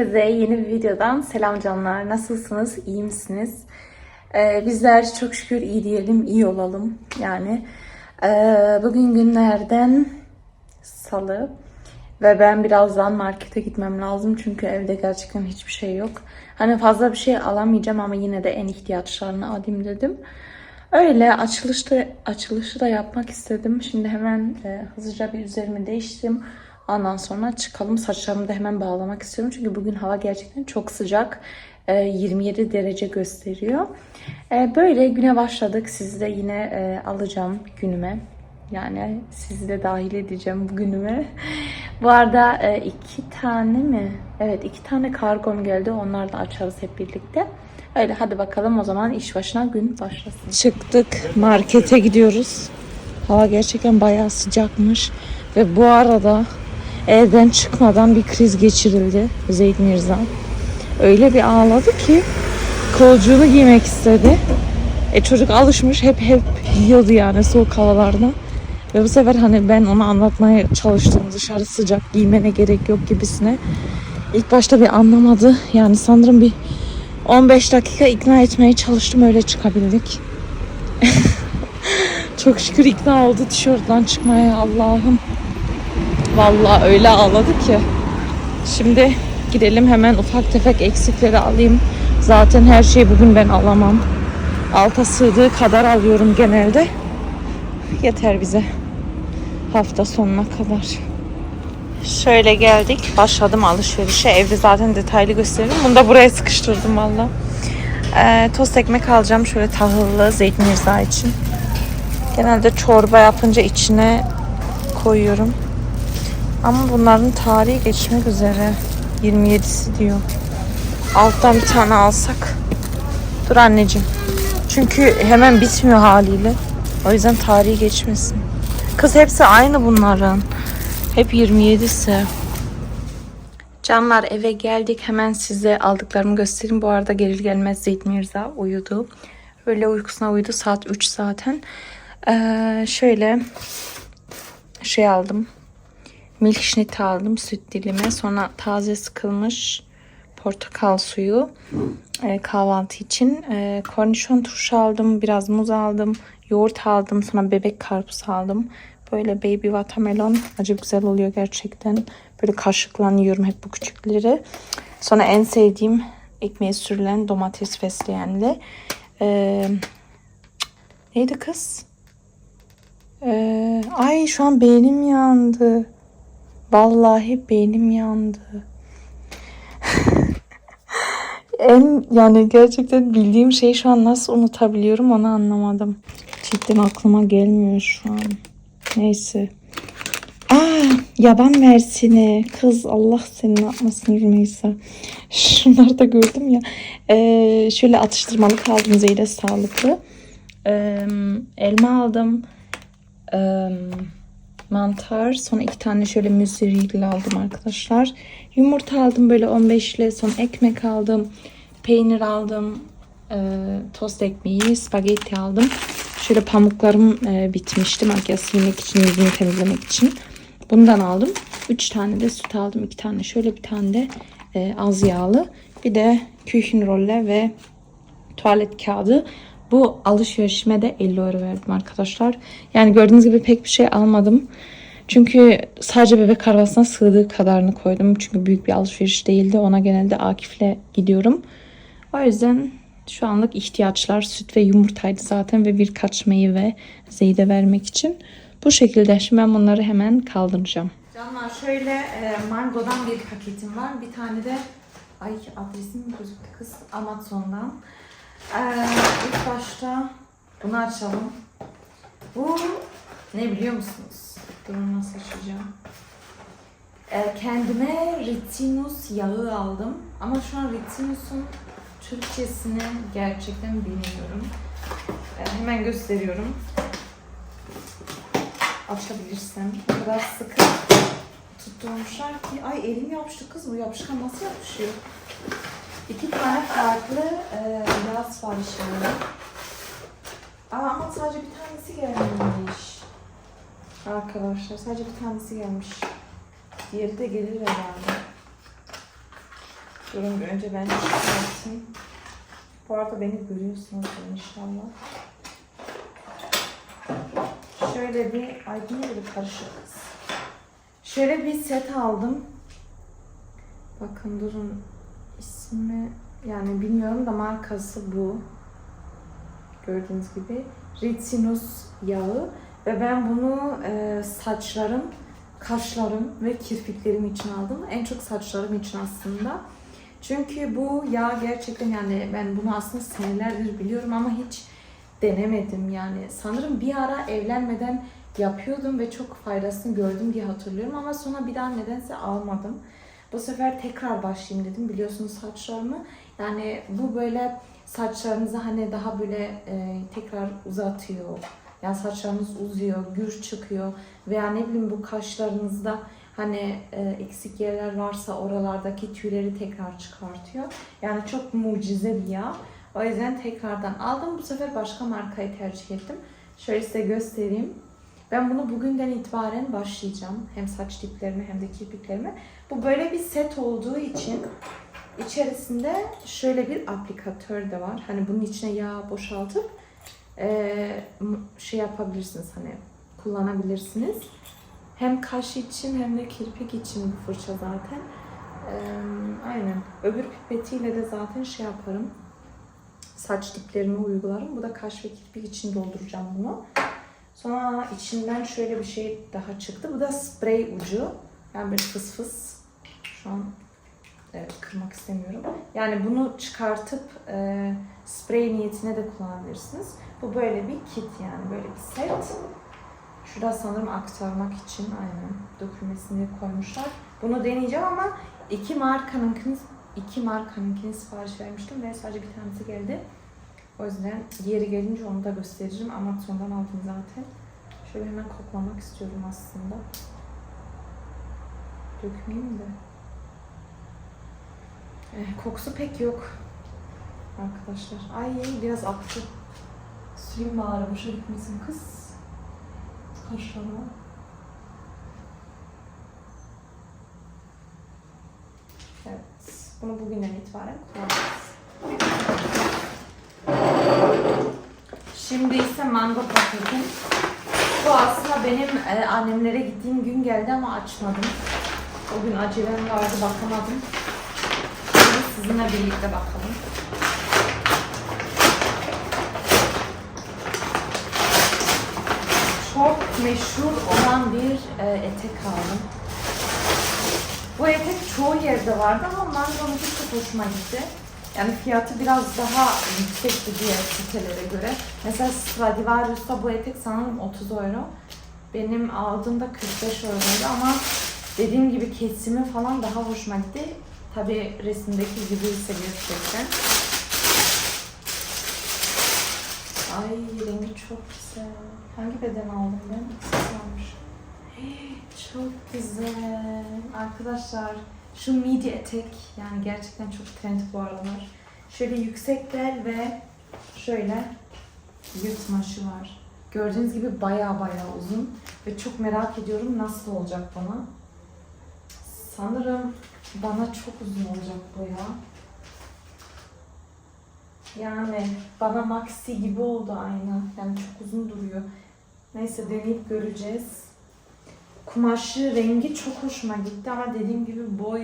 Herkese yeni bir videodan selam canlar. Nasılsınız? İyi misiniz? Ee, bizler çok şükür iyi diyelim, iyi olalım. Yani ee, bugün günlerden salı ve ben birazdan markete gitmem lazım çünkü evde gerçekten hiçbir şey yok. Hani fazla bir şey alamayacağım ama yine de en ihtiyaçlarını alayım dedim. Öyle açılışta açılışı da yapmak istedim. Şimdi hemen e, hızlıca bir üzerimi değiştirdim. Ondan sonra çıkalım. Saçlarımı da hemen bağlamak istiyorum. Çünkü bugün hava gerçekten çok sıcak. E, 27 derece gösteriyor. E, böyle güne başladık. Sizi de yine e, alacağım günüme. Yani sizi de dahil edeceğim bu günüme. Bu arada e, iki tane mi? Evet iki tane kargom geldi. Onları da açarız hep birlikte. Öyle hadi bakalım o zaman iş başına gün başlasın. Çıktık markete gidiyoruz. Hava gerçekten bayağı sıcakmış. Ve bu arada evden çıkmadan bir kriz geçirildi Zeyd Mirza. Öyle bir ağladı ki kolcuğunu giymek istedi. E çocuk alışmış hep hep yiyordu yani soğuk havalarda. Ve bu sefer hani ben ona anlatmaya çalıştım dışarı sıcak giymene gerek yok gibisine. İlk başta bir anlamadı. Yani sanırım bir 15 dakika ikna etmeye çalıştım öyle çıkabildik. Çok şükür ikna oldu tişörtten çıkmaya Allah'ım. Vallahi öyle ağladı ki. Şimdi gidelim hemen ufak tefek eksikleri alayım. Zaten her şeyi bugün ben alamam. Alta sığdığı kadar alıyorum genelde. Yeter bize. Hafta sonuna kadar. Şöyle geldik. Başladım alışverişe. Evde zaten detaylı gösteririm. Bunu da buraya sıkıştırdım valla. Ee, tost ekmek alacağım. Şöyle tahıllı zeytin için. Genelde çorba yapınca içine koyuyorum. Ama bunların tarihi geçmek üzere. 27'si diyor. Alttan bir tane alsak. Dur anneciğim. Çünkü hemen bitmiyor haliyle. O yüzden tarihi geçmesin. Kız hepsi aynı bunların. Hep 27'si. Canlar eve geldik. Hemen size aldıklarımı göstereyim. Bu arada gelir gelmez Zeyd Mirza uyudu. Öyle uykusuna uyudu. Saat 3 zaten. Ee, şöyle şey aldım. Milk schnitz aldım. Süt dilimi. Sonra taze sıkılmış portakal suyu e, kahvaltı için. E, kornişon turşu aldım. Biraz muz aldım. Yoğurt aldım. Sonra bebek karpuz aldım. Böyle baby watermelon. Acayip güzel oluyor gerçekten. Böyle kaşıkla yiyorum hep bu küçükleri. Sonra en sevdiğim ekmeğe sürülen domates fesleğenli. Ee, neydi kız? Ee, ay şu an beynim yandı. Vallahi beynim yandı. en yani gerçekten bildiğim şeyi şu an nasıl unutabiliyorum onu anlamadım. Cidden aklıma gelmiyor şu an. Neyse. Aa, yaban mersini. Kız Allah seni ne yapmasın Rümeysa. Şunları da gördüm ya. Ee, şöyle atıştırmalık aldım Zeyle sağlıklı. Ee, elma aldım. Ee, mantar. Sonra iki tane şöyle müsli aldım arkadaşlar. Yumurta aldım böyle 15'li. Sonra ekmek aldım. Peynir aldım. Ee, tost ekmeği, spagetti aldım. Şöyle pamuklarım e, bitmişti makyaj silmek için, yüzümü temizlemek için. Bundan aldım. 3 tane de süt aldım. 2 tane şöyle bir tane de e, az yağlı. Bir de küchen rolle ve tuvalet kağıdı. Bu alışverişime de 50 euro verdim arkadaşlar. Yani gördüğünüz gibi pek bir şey almadım. Çünkü sadece bebek arabasına sığdığı kadarını koydum. Çünkü büyük bir alışveriş değildi. Ona genelde Akif'le gidiyorum. O yüzden şu anlık ihtiyaçlar süt ve yumurtaydı zaten ve birkaç meyve Zeyd'e vermek için. Bu şekilde şimdi ben bunları hemen kaldıracağım. Canlar şöyle e, Mango'dan bir paketim var. Bir tane de ay adresim gözüktü kız Amazon'dan. Ee, ilk başta bunu açalım. Bu ne biliyor musunuz? Durun nasıl açacağım. Ee, kendime retinus yağı aldım. Ama şu an retinus'un Türkçesini gerçekten bilmiyorum. Ee, hemen gösteriyorum. Açabilirsem. O kadar sıkı tutturmuşlar ki. Ay elim yapıştı kız bu yapışkan nasıl yapışıyor? İki tane farklı e, verdim. Aa, ama sadece bir tanesi gelmemiş. Arkadaşlar sadece bir tanesi gelmiş. Diğeri de gelir herhalde. Durun önce ben çıkartayım. Bu arada beni görüyorsunuz inşallah. Şöyle bir, ay bu böyle karışık? Şöyle bir set aldım. Bakın durun ismi yani bilmiyorum da markası bu. Gördüğünüz gibi Ricinus yağı ve ben bunu e, saçlarım, kaşlarım ve kirpiklerim için aldım. En çok saçlarım için aslında. Çünkü bu yağ gerçekten yani ben bunu aslında senelerdir biliyorum ama hiç denemedim yani. Sanırım bir ara evlenmeden yapıyordum ve çok faydasını gördüm diye hatırlıyorum ama sonra bir daha nedense almadım. Bu sefer tekrar başlayayım dedim biliyorsunuz saçlarımı. Yani bu böyle saçlarınızı hani daha böyle e, tekrar uzatıyor. Yani saçlarınız uzuyor, gür çıkıyor veya ne bileyim bu kaşlarınızda hani e, eksik yerler varsa oralardaki tüyleri tekrar çıkartıyor. Yani çok mucize bir yağ. O yüzden tekrardan aldım. Bu sefer başka markayı tercih ettim. Şöyle size göstereyim. Ben bunu bugünden itibaren başlayacağım. Hem saç diplerime hem de kirpiklerime. Bu böyle bir set olduğu için içerisinde şöyle bir aplikatör de var. Hani bunun içine yağ boşaltıp eee, şey yapabilirsiniz hani kullanabilirsiniz. Hem kaş için hem de kirpik için bu fırça zaten. Eee, aynen. Öbür pipetiyle de zaten şey yaparım. Saç diplerime uygularım. Bu da kaş ve kirpik için dolduracağım bunu. Sonra içinden şöyle bir şey daha çıktı. Bu da sprey ucu. Yani böyle fıs fıs. Şu an evet, kırmak istemiyorum. Yani bunu çıkartıp e, sprey niyetine de kullanabilirsiniz. Bu böyle bir kit yani böyle bir set. Şurada sanırım aktarmak için aynen dökülmesini koymuşlar. Bunu deneyeceğim ama iki markanınkini iki markanınkini sipariş vermiştim ve sadece bir tanesi geldi. O yüzden diğeri gelince onu da göstereceğim. Amazon'dan aldım zaten. Şöyle hemen koklamak istiyorum aslında. Dökmeyeyim de. Eh, kokusu pek yok. Arkadaşlar. Ay biraz aktı. Suyum bari boşa gitmesin kız. Kaşlarıma. Evet. Bunu bugünden itibaren kullanacağız. Şimdi ise mango paketim. Bu aslında benim e, annemlere gittiğim gün geldi ama açmadım. O gün acelem vardı bakamadım. Şimdi sizinle birlikte bakalım. Çok meşhur olan bir e, etek aldım. Bu etek çoğu yerde vardı ama mangonun çok hoşuma gitti. Yani fiyatı biraz daha yüksekti diğer sitelere göre. Mesela Stradivarius'ta bu etek sanırım 30 euro. Benim aldığımda 45 euroydu ama dediğim gibi kesimi falan daha hoşuma gitti. Tabi resimdeki gibi ise gerçekten. Ay rengi çok güzel. Hangi beden aldım ben? İkisi varmış. Çok güzel. Arkadaşlar şu midi etek yani gerçekten çok trend bu aralar. Şöyle yüksek bel ve şöyle yırtmaşı var. Gördüğünüz gibi baya baya uzun ve çok merak ediyorum nasıl olacak bana. Sanırım bana çok uzun olacak bu ya. Yani bana maxi gibi oldu aynı. Yani çok uzun duruyor. Neyse deneyip göreceğiz. Kumaşı rengi çok hoşuma gitti ama dediğim gibi boy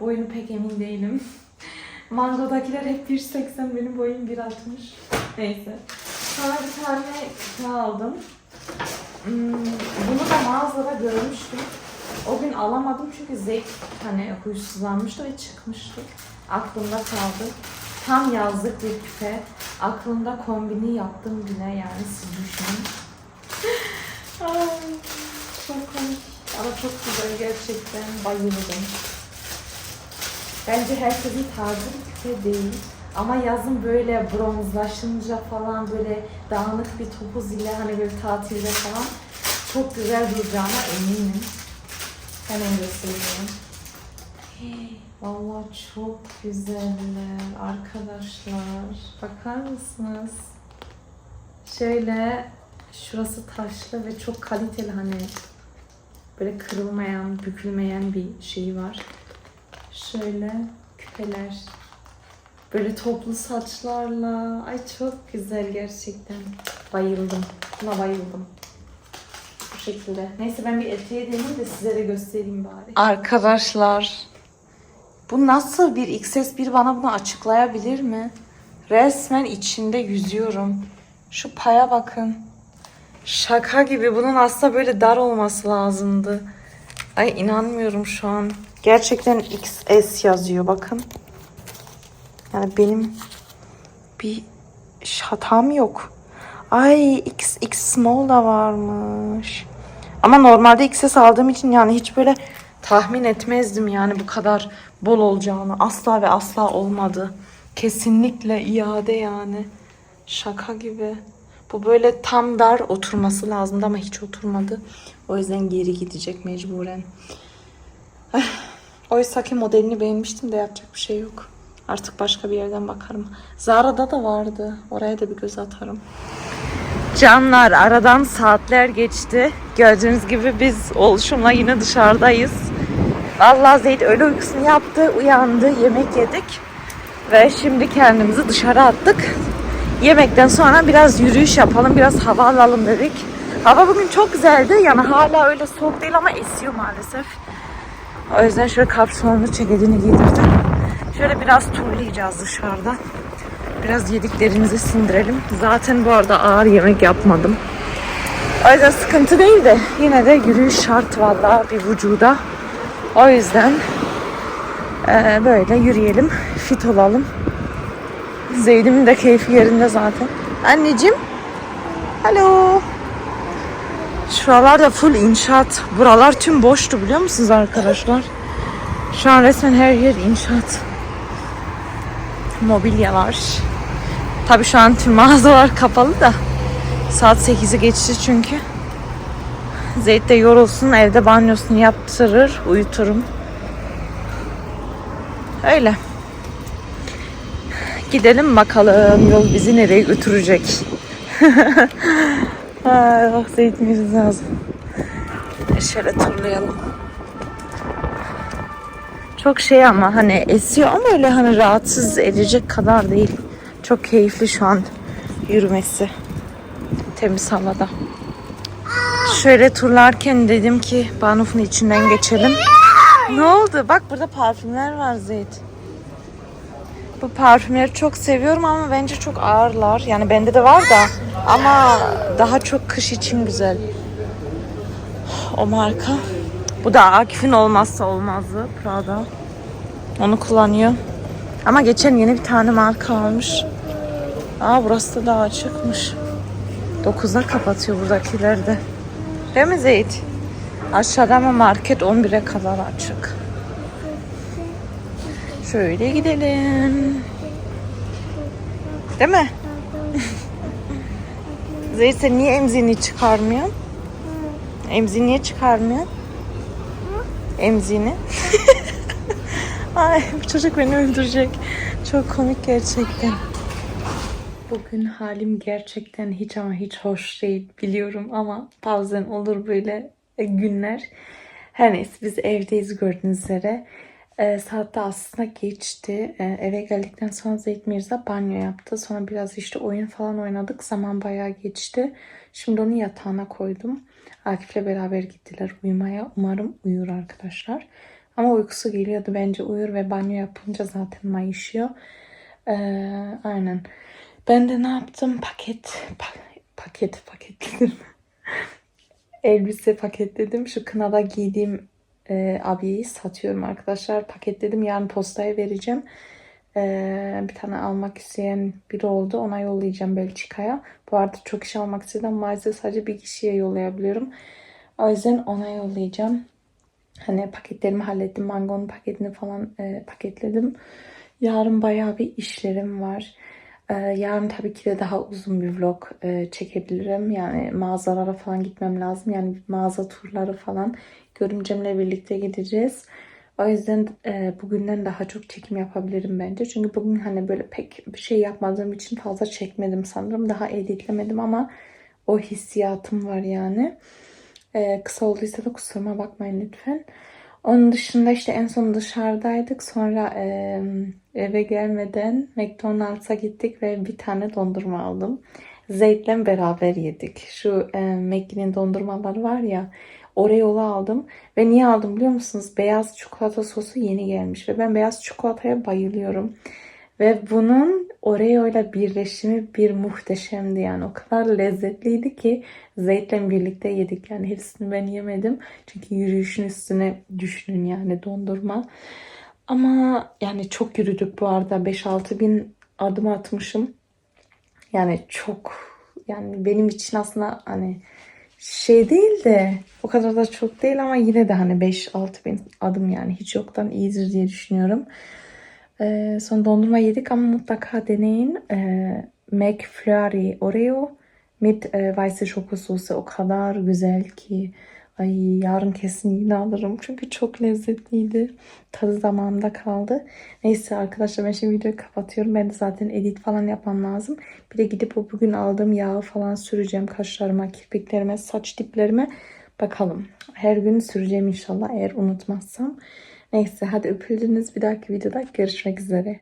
boyunu pek emin değilim. Mangodakiler hep 1.80 benim boyum 1.60. Neyse. Sonra bir tane küpe aldım. Hmm, bunu da mağazada görmüştüm. O gün alamadım çünkü zevk hani huysuzlanmıştı ve çıkmıştı. Aklımda kaldı. Tam yazlık bir küpe. Aklımda kombini yaptım bile yani siz düşünün. çok komik. Ama çok güzel gerçekten. Bayıldım. Bence herkesin tarzı bir küpe değil. Ama yazın böyle bronzlaşınca falan böyle dağınık bir topuz ile hani böyle tatilde falan çok güzel duracağına eminim. Hemen göstereyim. Hey, Vallahi çok güzeller arkadaşlar. Bakar mısınız? Şöyle şurası taşlı ve çok kaliteli hani böyle kırılmayan, bükülmeyen bir şey var. Şöyle küpeler. Böyle toplu saçlarla. Ay çok güzel gerçekten. Bayıldım. Buna bayıldım. Bu şekilde. Neyse ben bir eteğe deneyim de size de göstereyim bari. Arkadaşlar. Bu nasıl bir XS bir bana bunu açıklayabilir mi? Resmen içinde yüzüyorum. Şu paya bakın. Şaka gibi. Bunun aslında böyle dar olması lazımdı. Ay inanmıyorum şu an. Gerçekten XS yazıyor bakın. Yani benim bir hatam yok. Ay XX small da varmış. Ama normalde XS aldığım için yani hiç böyle tahmin etmezdim yani bu kadar bol olacağını. Asla ve asla olmadı. Kesinlikle iade yani. Şaka gibi. Bu böyle tam dar oturması lazımdı ama hiç oturmadı. O yüzden geri gidecek mecburen. Eh, Oysa ki modelini beğenmiştim de yapacak bir şey yok. Artık başka bir yerden bakarım. Zara'da da vardı. Oraya da bir göz atarım. Canlar aradan saatler geçti. Gördüğünüz gibi biz oluşumla yine dışarıdayız. Vallahi Zeyd öyle uykusunu yaptı, uyandı, yemek yedik. Ve şimdi kendimizi dışarı attık. Yemekten sonra biraz yürüyüş yapalım, biraz hava alalım dedik. Hava bugün çok güzeldi. Yani hala öyle soğuk değil ama esiyor maalesef. O yüzden şöyle kapşonlu ceketini giydirdim. Şöyle biraz turlayacağız dışarıda. Biraz yediklerimizi sindirelim. Zaten bu arada ağır yemek yapmadım. O yüzden sıkıntı değil de yine de yürüyüş şart vallahi bir vücuda. O yüzden eee, böyle yürüyelim, fit olalım. Zeydim'in de keyfi yerinde zaten. Anneciğim. Alo. Şuralar da full inşaat. Buralar tüm boştu biliyor musunuz arkadaşlar? Şu an resmen her yer inşaat. Mobilya var. Tabii şu an tüm mağazalar kapalı da. Saat 8'i geçti çünkü. Zeyt de yorulsun evde banyosunu yaptırır uyuturum. Öyle. Gidelim bakalım yol bizi nereye götürecek. Ay, ah zeytinimiz lazım. Şöyle turlayalım. Çok şey ama hani esiyor ama öyle hani rahatsız edecek kadar değil. Çok keyifli şu an yürümesi. Temiz havada. Şöyle turlarken dedim ki Banuf'un içinden geçelim. Ne oldu? Bak burada parfümler var Zeyt. Bu parfümleri çok seviyorum ama bence çok ağırlar. Yani bende de var da ama daha çok kış için güzel. O marka. Bu da Akif'in olmazsa olmazı Prada. Onu kullanıyor. Ama geçen yeni bir tane marka almış. Aa burası da daha açıkmış. 9'da kapatıyor buradakiler de. Değil mi Zeyt? Aşağıda ama market 11'e kadar açık. Şöyle gidelim. Değil mi? Zeyt sen niye emzini çıkarmıyorsun? Emzini niye çıkarmıyorsun? Emzini. Ay bu çocuk beni öldürecek. Çok komik gerçekten. Bugün halim gerçekten hiç ama hiç hoş değil biliyorum ama bazen olur böyle e, günler. Her neyse biz evdeyiz gördüğünüz üzere. E, saat aslında geçti. E, eve geldikten sonra Zeyt Mirza banyo yaptı. Sonra biraz işte oyun falan oynadık. Zaman bayağı geçti. Şimdi onu yatağına koydum. Akif'le beraber gittiler uyumaya. Umarım uyur arkadaşlar. Ama uykusu geliyordu. Bence uyur ve banyo yapınca zaten mayışıyor. E, aynen. Ben de ne yaptım? Paket, pa- paket, paketledim. Elbise paketledim. Şu kınada giydiğim e, abiyeyi satıyorum arkadaşlar. Paketledim. Yarın postaya vereceğim. E, bir tane almak isteyen biri oldu. Ona yollayacağım Belçika'ya. Bu arada çok kişi almak istedim. Maalesef sadece bir kişiye yollayabiliyorum. O yüzden ona yollayacağım. Hani paketlerimi hallettim. Mangonun paketini falan e, paketledim. Yarın bayağı bir işlerim var. Ee, yarın tabii ki de daha uzun bir vlog e, çekebilirim. Yani mağazalara falan gitmem lazım. Yani mağaza turları falan görümcemle birlikte gideceğiz. O yüzden e, bugünden daha çok çekim yapabilirim bence. Çünkü bugün hani böyle pek bir şey yapmadığım için fazla çekmedim sanırım. Daha editlemedim ama o hissiyatım var yani. Ee, kısa olduysa da kusuruma bakmayın lütfen. Onun dışında işte en son dışarıdaydık. Sonra e, eve gelmeden McDonald's'a gittik ve bir tane dondurma aldım. Zeyt'le beraber yedik. Şu e, Mackey'nin dondurmaları var ya. Oreo'lu aldım. Ve niye aldım biliyor musunuz? Beyaz çikolata sosu yeni gelmiş. Ve ben beyaz çikolataya bayılıyorum. Ve bunun Oreo ile birleşimi bir muhteşemdi yani. O kadar lezzetliydi ki Zeyt'le birlikte yedik. Yani hepsini ben yemedim. Çünkü yürüyüşün üstüne düşünün yani dondurma. Ama yani çok yürüdük bu arada. 5-6 bin adım atmışım. Yani çok yani benim için aslında hani şey değil de o kadar da çok değil ama yine de hani 5-6 bin adım yani hiç yoktan iyidir diye düşünüyorum. Ee, sonra dondurma yedik ama mutlaka deneyin. Ee, McFlurry Oreo mit e, weiße Schokosoße o kadar güzel ki. Ay yarın kesin yine alırım çünkü çok lezzetliydi. Tadı damağımda kaldı. Neyse arkadaşlar ben şimdi videoyu kapatıyorum. Ben de zaten edit falan yapmam lazım. Bir de gidip o bugün aldığım yağı falan süreceğim kaşlarıma, kirpiklerime, saç diplerime. Bakalım. Her gün süreceğim inşallah eğer unutmazsam. Neyse hadi öpüldünüz. Bir dahaki videoda görüşmek üzere.